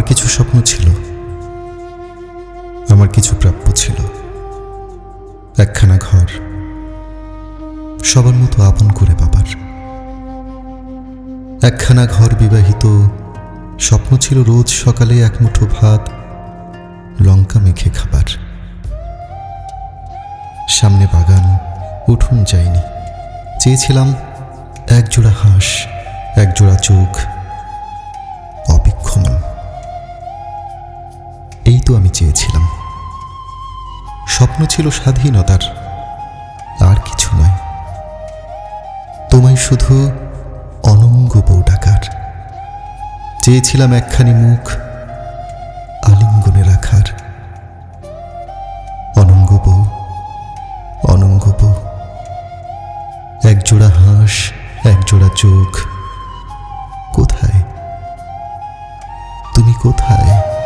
আমার কিছু স্বপ্ন ছিল। আমার কিছু প্রাপ্য ছিল। একখানা ঘর। সবার মতো আপন করে বাবার। একখানা ঘর বিবাহিত। স্বপ্ন ছিল রোজ সকালে এক মুঠো ভাত, লঙ্কা মেখে খাবার। সামনে বাগান, উঠুন যায়নি। চেয়েছিলাম এক জোড়া হাঁস এক জোড়া চোখ এই তো আমি চেয়েছিলাম। স্বপ্ন ছিল স্বাধীনতার, আর কিছু নয়। তোমায় শুধু অনঙ্গ বউ ডাকার চেয়েছিলাম একখানি মুখ আলিঙ্গনে রাখার। অনঙ্গ বউ অনঙ্গ বউ। এক জোড়া হাঁস এক জোড়া চোখ। কোথায়? তুমি কোথায়?